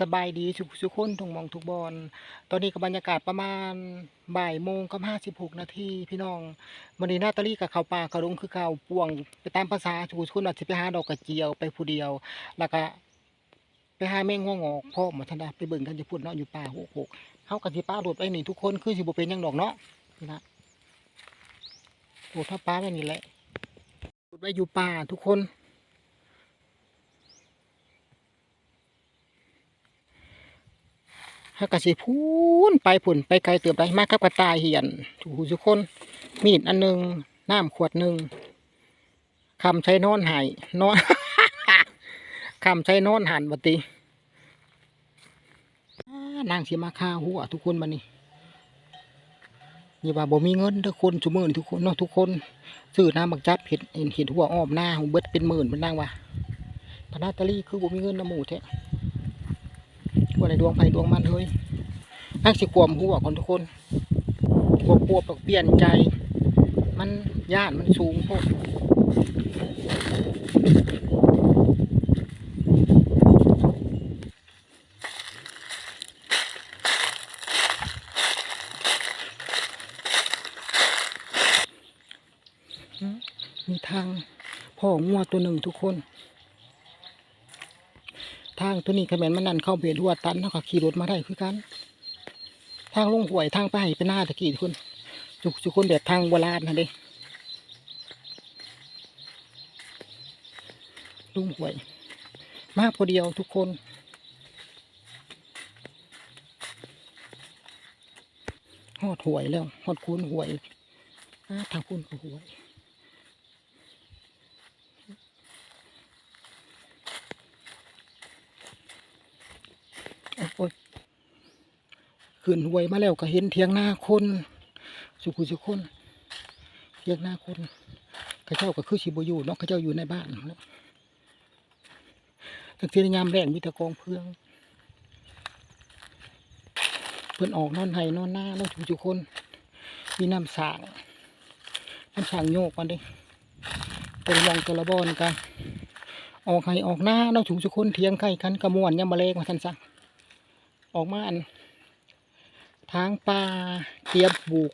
สบายดีทุกทุกคนทุกมองทุกบอลตอนนี้ก็บบรรยากาศประมาณบ่ายโมงกับห้าสิบหกนาทีพี่น้องวันนี้นาตาลีกับเขาป่าเขาดงคือเขาป่วงไปตามภาษาทุกคนอาจจะไปหาดอกกระเจียวไปผู้เดียว แล้วก็ไปหาแมงง่วงอกพ่อหมาทันาไปเบิ่งกันจะพูดเนาะอยู่ป่าหกหกเขากับที่ป้าโดดไปหนี่ทุกคนคือสิบเป็นยังดอกเนาะนะโดดถ้าป้าไว้นี่แหละโดดไปอยู่ป่าทุกคน ฮักกะสิพูนไปผุ่นไปไกลเติบได้มากครับกระตายเหียนถูกทุกคน มีดอันหนึ่งน้ำขวดหนึ่งคำใช้นอนหายนอนคำใช้นอนหันบัติอ่านางสิมาฆ่าหัวทุกคนมานี่นี่ว่าบ่มีเงินทุกคนชุมือนี่ทุกคนเนาะทุกคนซื้อน้ำบักจับเห็ดเห็นห็ดหัวอ้อมหน้าของเบิดเป็นหมื่นเป็นนางว่าพนาตาลีคือบ่มีเงินน้ำหมูแท้ ว่าในดวงไฟดวงมันเฮ้ยนักสิควมหัวคนทุกคนกลัวกลัวเปลี่ยนใจ มันย่านมันสูงพวกมีทางพ่องัวตัวหนึ่งทุกคน ทางตัวนี้ขมันมันนั่นเข้าเบียดหัวตันเขาก็ขี่รถมาได้คือกันทางลงห่วยทางไปไปหน้าตะกี้ทุกคนทุกทุกคนแบบทางโบราณนะเด้ลุงห่วย มาพอเดียวทุกคน หอดห่วยแล้วหอดคูนห่วยอ่าทางคูนก็ห่วย โอ้ย ขึ้นหวยมาแล้วก็เห็นเทียงหน้าคน สุขุสุคนเทียงหน้าคนข้าเจ้าก็คือชิบอยู่เนาะข้าเจ้าอยู่ในบ้านเนาะตั้งแต่ยามแรงมีตะกองเพื่องเพิ่นออกนอนไห้นอนหน้าเนาะทุกทุคน มีน้ำสางน้ำสางโยกมันดิเป็นมองตัวละบอนกันออกไห้ออกหน้าเนาะทุกทุคนเทียงไข่กันกระมวนยามมาเลงมาทันซักออกมาอัน ทางป่าเตรียมปลูก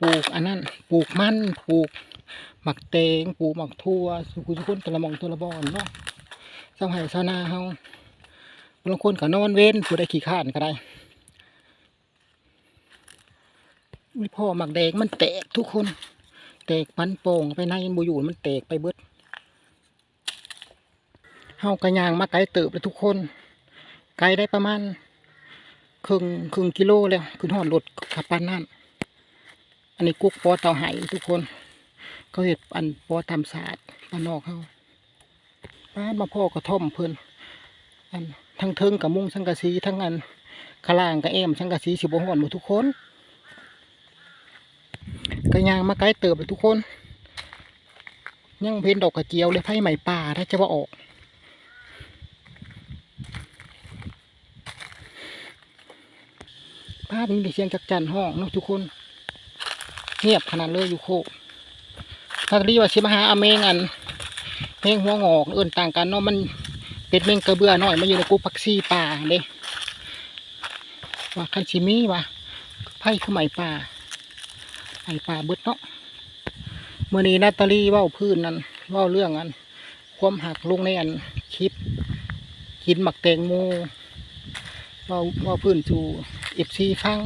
ปลูกอันนั้น ปลูกมันปลูกหมักเตงปลูกหมักทั่วสุขุสุขุนตะละมองตะละบอนเนาะเศร้าไห้เศร้านาเฮาบางคนก็นอนเว้นผู้ใดขี้ข้านก็ได้มีพ่อหมักแดงมันแตกทุกคน แตกมันโป่งไปในบูอยู่มันแตกไปเบิดเฮากระยางมาไกลเติบเลยทุกคน ไกลได้ประมาณ ครึ่งครึ่งกิโลแล้วขึ้นหอดรถขับปานนั่นอันนี้กุ๊กปอเตาไหทุกคน เขาเห็ดอันปอทำศาสตร์ปานนอกเขาบ้านมาพ่อกระท่อมเพิ่นอันทั้งเทิงกับมุ้งสังกะสีทั้งอันขางล่างกับแอมสังกะสีสิบหอนหมดทุกคนกระยางมาไกลเติบเลยทุกคน ยังเพ้นดอกกระเจียวเลยไผ่ใหม่ป่าถ้าจะว่าออก ภานี้ได้เสียงจักจันห้องเนาะทุกคน เงียบขนาดเลยอยู่โคถ้ารีว่าสิมาหาอเมงอันเมงหัวงอกเอื่นต่างกันเนาะมันเป็นเมงกระเบื้อหน่อยมาอยู่ในกูพักซี่ป่าเด้ว่าคันชิมีว่าไพ่คือไหมป่าไหมป่าเบิดเนาะเมื่อนี้นาตาลีเว่าพื้นนั้นเว่าเรื่องอัน ความหักลงในอันคลิปกินหมักแตงโม ว่าว่าพื้นสู่เอฟซีฟัง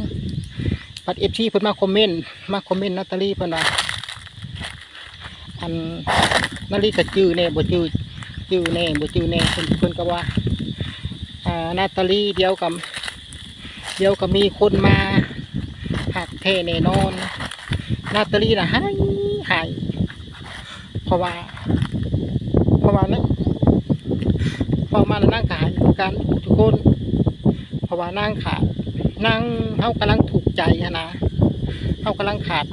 ปัดเอฟซีเพิ่นมาคอมเมนต์มาคอมเมนต์นาตาลีเพิ่นว่าอันนาลีก็จื้อแน่บ่จื้อจื้อแน่บ่จื้อแน่เพิ่นเพิ่นก็ว่าอ่านาตาลีเดียวกับเดียวก็มีคนมาหักแท้แน่นอน นาตาลีน่ะหายหายเพราะว่า เพราะว่านะพอมาแล้วนั่งขายกันทุกคน ราะว่านั่งขาดนั่งเขากำลังถูกใจนะเขากำลังขาด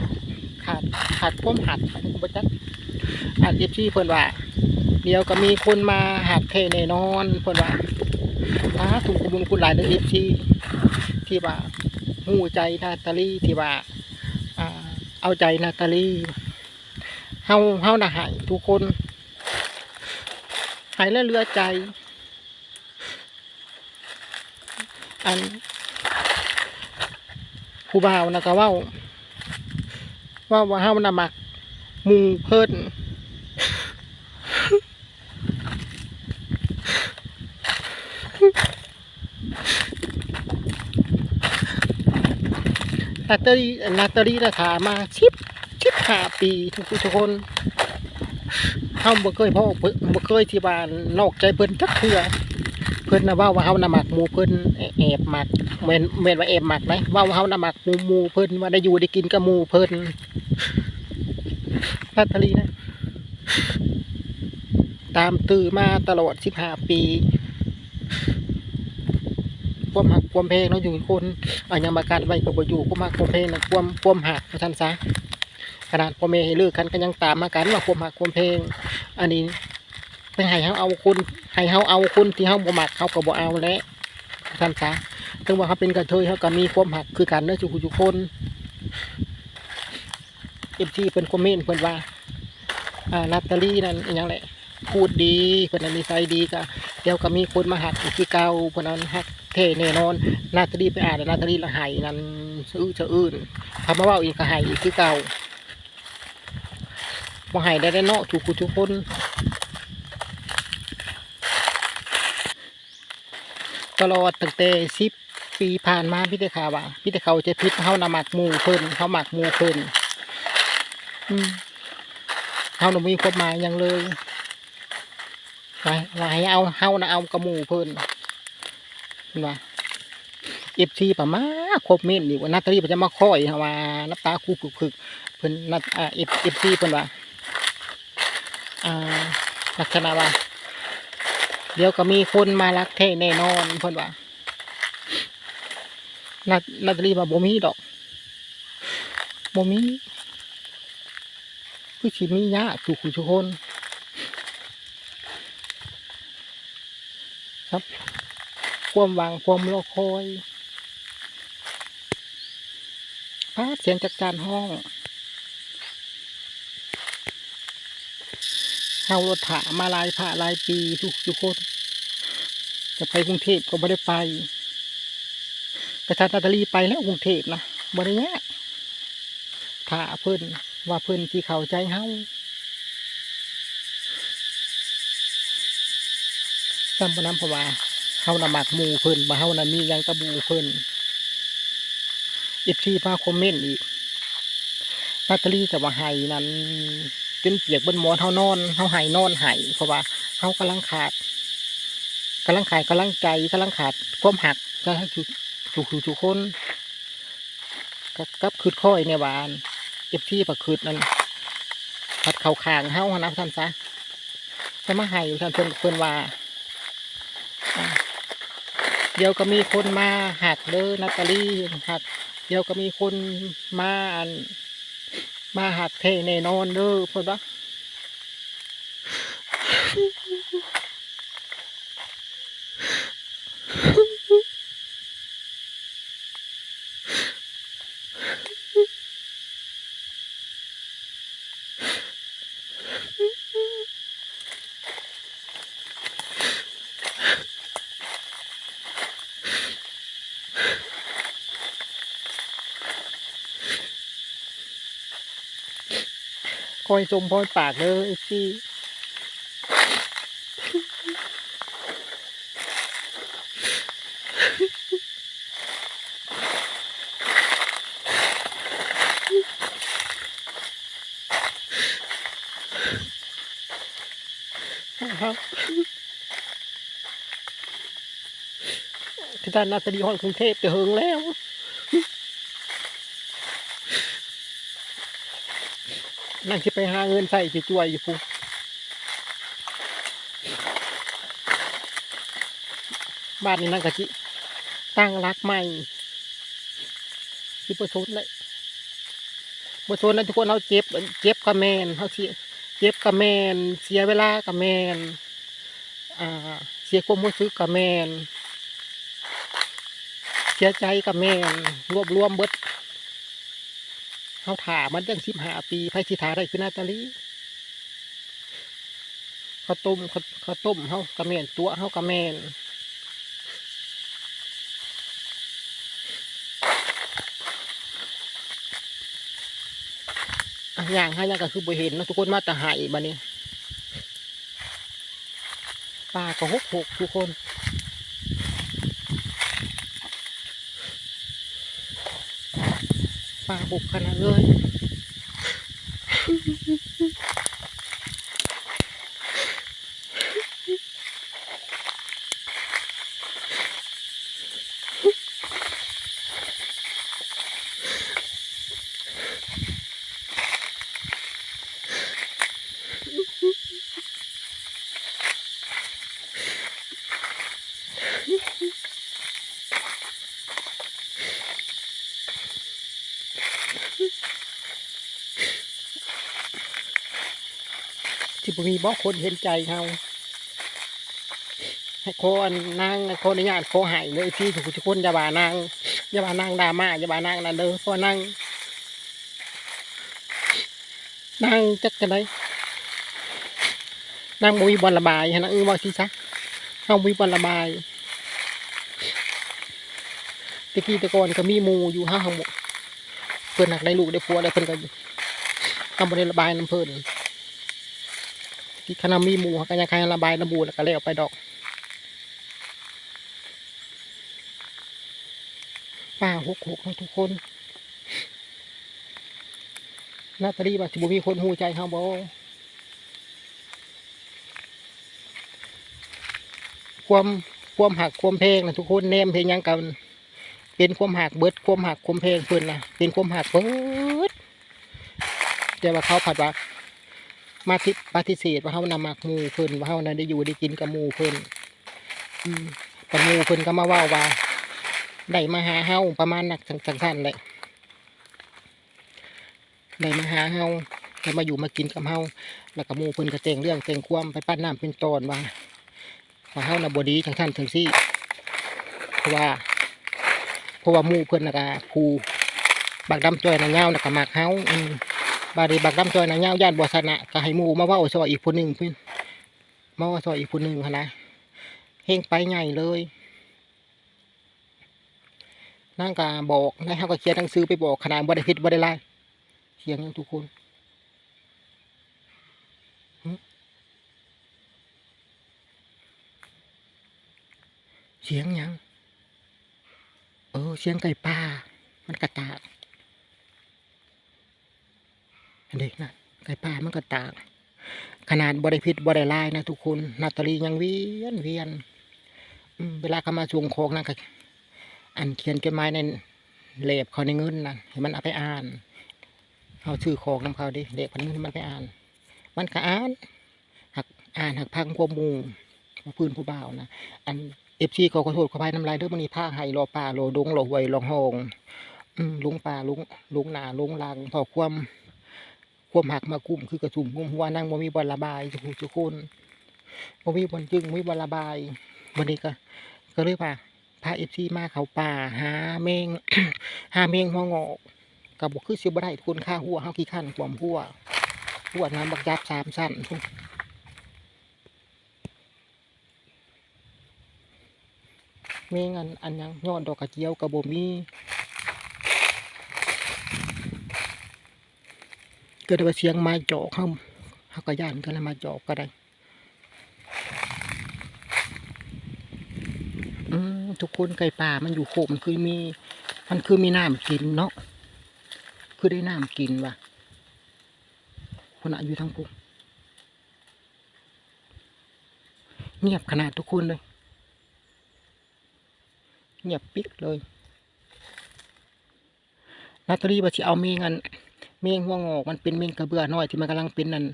ขาดขาดพ้มหัดบัจักอาจเอฟซีเพิ่นว่า เดี๋ยวก็มีคนมาหัดเทแน่นอนเพิ่นว่าอ้าถูกบุญคุณหลายเด้อเอฟซีที่ว่าหูใจนาตาลีที่ว่าเอาใจนาตาลีเฮาเฮาน่ะหายทุกคนหายแล้วเรือใจ อัน ผู้บ่าวนะก็ว่าว่าว่าเฮานะมักมูเพิ่นนาตาลีนาตาลีราคามาชิบชิบห้าปีทุกทุกคนเฮาบ่เคยพ่อเพิ่นบ่เคยที่บ้านนอกใจเพิ่นจักเทื่อ พิ่นนะว้าว่าเฮาน่ะมักหมูเพิ่นแอบหมักแม่นแม่นว่าแอบหมักนะเว้าว่าเฮาน่ะมักหมูหมูเพิ่นว่าได้อยู่ได้กินกับหมูเพิ่นนาตาลีนะ ตามตื้อมาตลอดสิบห้าปีความหักความเพลงเนาะอยู่คนอันยังประกันไว้ก็บ่อยู่ความหักความเพลงนะความความหักพระท่านซะขนาดพ่อแม่ให้เลิกกันก็ยังตามมากันว่าความหักความเพลง อันนี้ ไปให้เฮาเอาคนให้เฮาเอาคนที่เฮาบ่มักเฮาก็บ่เอาแล้วพระท่านซะถึงว่าเขาเป็นกระเทยเฮาก็มีความหักคือกันเด้อทุกทุกคนเอฟทีเพิ่นคอมเมนต์เพิ่นว่าอ่านาตาลีนั่นอหยังแหละพูดดีเพิ่นนั้นนิสัยดีก็เดี๋ยวก็มีคนมาหักอีกคือเก่าเพิ่นนั้นหักเทแน่นอนนาตาลีไปอ่านล้วนาตาลีละหายนั่นสะอื้อสะอื้นทำมาว่าอีกก็หายอีกคือเก่าบ่ใหายได้ได้เนาะทุกคนทุกคน ตลอดตั้งแต่สิบปีผ่านมาพี่ต่ข่าว่าพี่ต่เขาจะพิษเขานำหมักมูเพิ่นเขาหมักมูเพิ่นเฮาน่ะมีความหมายยังเลยไปว่าให้เอาเฮานะเอากระมูเพิ่นเห็นว่าเอฟซีประมาครบเม่นนี่ว่านาตาลีเพิ่นจะมาคอยเฮาว่าน้ำตาคูคึกๆเพิ่นนัดเอฟเอฟซีเพิ่นว่าอ่าลักษณะว่า เดี๋ยวก็มีคนมารักแท้แน่นอนเพิ่นว่านานาตาลีว่าบ่มีดอกบ่มีคือสิมียากทุกคนทุกคนครับความวังความรอคอยพาดเสียงจากการห้อง เฮารถถามาลายผ่าลายปีทุกทุกคนจะไปกรุงเทพก็ไม่ได้ไปกระชานาตลีไปแล้วกรุงเทพนะบริเนี้ยถาเพิ่อนว่าเพิ่อนที่เข้าใจเฮาจำปน้ำพระว่าเฮานำมักมูเพิ่อนบ่าเฮานั้นมียังกระบูเพิ่อนอีกที่มาคอมเมนต์อีกนาตลีกับว่าไห้นั้น จนเปียกบนหมอนเฮานอนเฮาไห้นอนไห้เพราะว่าเฮากำลังขาดกำลังขาดกำลังใจกำลังขาดความหักก็ให้ทุกทุกทุกคนกับกับคืดค่อยในวานเอฟที่ประคืดนั่นผัดเข่าคางเฮาหนะท่านซะจะมาให้ท่านเพิ่นเพิ่นว่าอ่าเดี๋ยวก็มีคนมาหักเด้อนาตาลีหัก เดี๋ยวก็มีคนมาอัน มาหักเทแน่นอนเด้อเพื่อนปะ คอยจมพอยปากเด้อเอฟซีครับที่ด้านนาตาลีฮอนกรุงเทพจะเฮิงแล้ว นั่งคิดไปหาเงินใส่จ่วยๆอยู่พูบ้านนี้นั่งกะจิตั้งรักใหม่ที่ประชดเลยประชดนั้นทุกคนเขาเจ็บเจ็บกับแมนเขาเสียเจ็บกับแมน เสียเวลากับแมนอ่า เสียความรู้สึกกับแมน เสียใจกับแมนรวบรวมเบิด เขาถ่ามันตั้งสิบห้าปีไผ่สิทาได้คือนาตาลีเขาต้มเขาต้มเขากระเมนตัวเขากระเมนอย่างให้ยังก็คือบ่เห็นนะทุกคนมาแต่หายบ้านี้ปลาก็หกหกทุกคน ปลาบุกขนาดเลย ที่บ่ มีบ่คนเห็นใจเฮาให้ขออันนางขออนุญาตขอใหายเลยพี่ทุกทุกคนอย่าว่านางอย่าว่านางดราม่าอย่าว่านางนั่นเด้อเพราะนางนางจักกันไดนางมีบอลระบายฮะนะเออว่าสิซะเฮาบ่มีบอลระบายตะกี้ตะกอนก็มีมูอยู่ห้าหมู่เพิ่อนหนักได้ลูกได้ผัวแล้เพิ่อนก็ทำบ่ได้ระบายน้ำเพิ่น ที่คณะมีหมูก็ยังใครระบายน้ำบูแล้วก็เลี้ยวไปดอกป้าหกหกทุกคนนาตาลีว่าสิบุมีคนหูใจเขาบ่ความความหักความเพลงนะทุกคนเนมเพลงยังกันเป็นความหักเบิดความหักความเพลงเพิ่นนะเป็นความหักเบิดแต่ว่าเขาผัดว่า มาทิปฏิเสธว่าเฮานำมักหมูเพิ่นว่าเฮานั้นได้อยู่ได้กินกับหมูเพิ่นอืมแต่หมูเพิ่นก็มาว้าว่าได้มาหาเฮาประมาณนักสังสังท่านแหละได้มาหาเฮาแล้วมาอยู่มากินกับเฮาแล้วก็หมูเพิ่นก็แต่งเรื่องแต่งความไปปั้นน้ำเป็นตอนว่าว่าเฮาน่ะบ่ดีจังท่านถึงซี่เพราะว่าเพราะว่าหมูเพิ่นน่ะก็ผูบักดำจ้อยน่ะยาวน่ะก็มักเฮาอืม บาดีบักดำจอยนางเงาย่านบัวสนะก็ให้หมูมาว่าซอยอีกคนหนึ่งเพื่อนมาว่าซอยอีกคนหนึ่งนะเฮงไปใหญ่เลยนั่งกาบอกนายเขาก็เขียนหนังสือไปบอกขนาดบ่ได้ผิดบ่ได้ไลเสียงทุกคนเสียงยัง เออ เสียงไก่ป่า มันกระตาก อันเด็กนะไก่ป่ามันก็ต่าง ขนาดบริพิษบริลายนะทุกคนนาตาลียังเวียนเวียนเวลาเขามาชวงโคกนะก็อันเขียนจดหมายในเล็บเขาในเงินนะให้มันเอาไปอ่านเอาชื่อของน้ำเขาดิเด็กคนนี้มันไปอ่าน มันก็อ่านหักอ่านหักพังควมูมาพื้นผู้บ่าวนะอันเอฟซีเขาขอโทษขออภัยน้ำลายเด้อมันนี่ผ้าไห้รอป่าโลดงโลหวยรองหองลุงป่าลุงลุงหนาลุงลังพอความ ความหักมากุ้มคือกระสุ่มกุ้มหัวนั่งบ่มีบอลระบายทุกทุกคนบ่มีบอลจึงบ่มีบอลระบายวันนี้ก็ก็เลยว่าพาเอฟซีมาเขาป่าหาเมงหาเมงหัวงอกกับบ่คือสิบ่ได้ทุกคนค่าหัวเฮาขี้ขั้นความหัวหัวน้ำบักยับสามสั้นเมงอันอันยังยอดดอกกระเจียวกับบ่มี กิดว่าเสียงไม้จอกเข้าเขาก็ย่านก็เลยมาจอกก็ได้อทุกคนไก่ป่ามันอยู่โขมมันคือมี มันคือมีน้ำกินเนาะคือได้น้ำกินว่ะคนอายุทั้งปุ๊เงียบขนาดทุกคนเลย เงียบปิ๊กเลยนาตาลีว่าจะเอาเมงัน เมงหัวงอกมันเป็นเมงกระเบื้อน้อยที่มันกำลังเป็นนั่น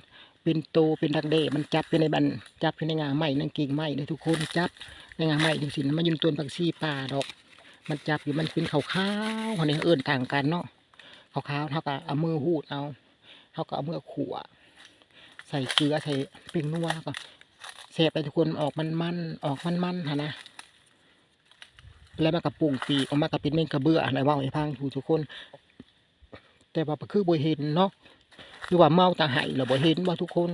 เป็นโตเป็นดักเดมันจับอยู่ในบันจับอยู่ในงาไม้นั่นกิ่งไม้เลยทุกคนจับในงาไม้ดูสิมันยืนต้นผักชีป่าดอก มันจับอยู่มันเป็นขาวขาวๆคนนี้เอิ้นต่างกันเนาะขาวขาวๆเท่ากับเอามือหูดเอาเท่ากับเอามือขั่ใส่เกลือใส่เป็นนัวแล้วก็เสียไปทุกคนออกมันมันออกมันมันฮะนะแล้วมันก็ปรุงปีออกมาก็เป็นเมงกระเบื้ออะไรว่าให้พังทุกคน แต่ว่าคือบ่เห็นเนาะหรือว่าเมาตาไหายหรือบ่เห็นว่าทุกคน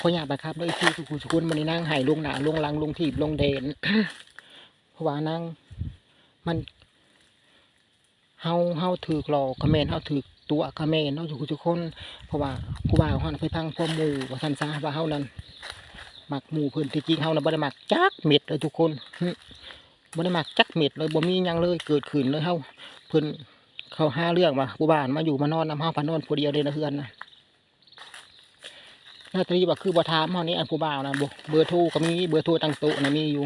ขออยากไปครับเลยที่ทุกคนทุกคนมันนั่งไหายลงหนาลงลังลงทีบลงเดนเพราะว่านั่งมันเฮาเฮาถือกหลอคอมเมนเฮาถือตัวคาเมนเนาะทุกทุกคนเพราะว่าผู้บ่าวเฮาน่ะไปพังพ่อมู่ว่าซั่นซะว่าเฮานั้นหมักหมู่เพิ่นที่จริงเฮาน่ะบ่ได้มักจักเม็ดเลยทุกคนบ่ได้มักจักเม็ดเลยบ่มีหยังเลยเกิดขึ้นเลยเฮาเพิ่น เขาห้าเรื่องว่าผู้บ้านมาอยู่มานอนนำเฮาพานอนผู้เดียวเลยนะเฮือนนะนาตรีว่าคือบ่ถามเฮานี่อันผู้บ่าวนะบเบอร์โทรก็มีเบอร์โทรตั้งโต๊ะนะมีอยู่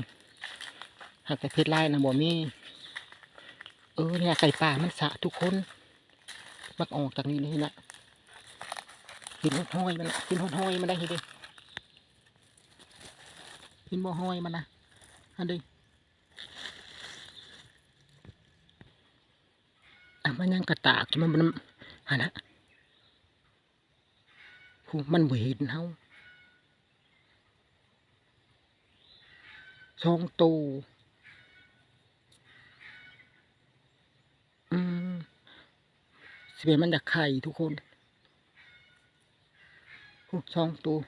หากแต่เพจไลน์น่ะบ่มี เออเนี่ยไก่ป่ามันสะทุกคน มักออกจากนี่เลยนะกินห้อยมันกินห้อยมันได้เห็นดิกินบ่ห้อยมันนะอันนี้อะ มันยังกระตากอยู่มันมันอันะผู้มันบ่เห็นเฮาสองตูอืมสิเป็นมันจากไข่ทุกคนผู้สองตัว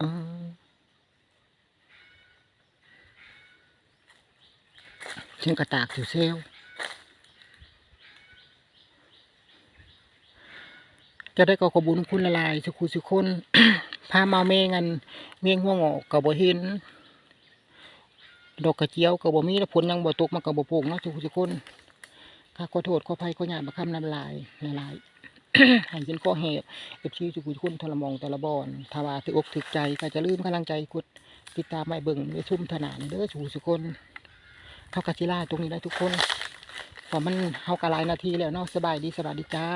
อืม เสียงกระตากอยู่เซลจะได้ก็ขอบุญคุณละลายสุขุสุคนพามาเมงันเมียงหัวงอกกับบ่เห็นดอกกระเจียวกับบ่มีแล้วผลยังบ่ตกมากับบ่โป่งเนาะสุขุสุคนข้าขอโทษขอภัยขอหยาบมาคำน้ำลายละลายให้เป็นข้อเหตุเอฟซีสุขุสุคนทรมองทรบอนถ้าวาถืออกถือใจก็จะลืมกำลังใจกดติดตามไม่เบิ่งไปซุ่มถนานเด้อสุขุสุคน เท่ากับจิล่าตรงนี้ได้ทุกคนพอมันเฮากะหลายนาทีแล้วเนาะสบายดีสบายดีจ้า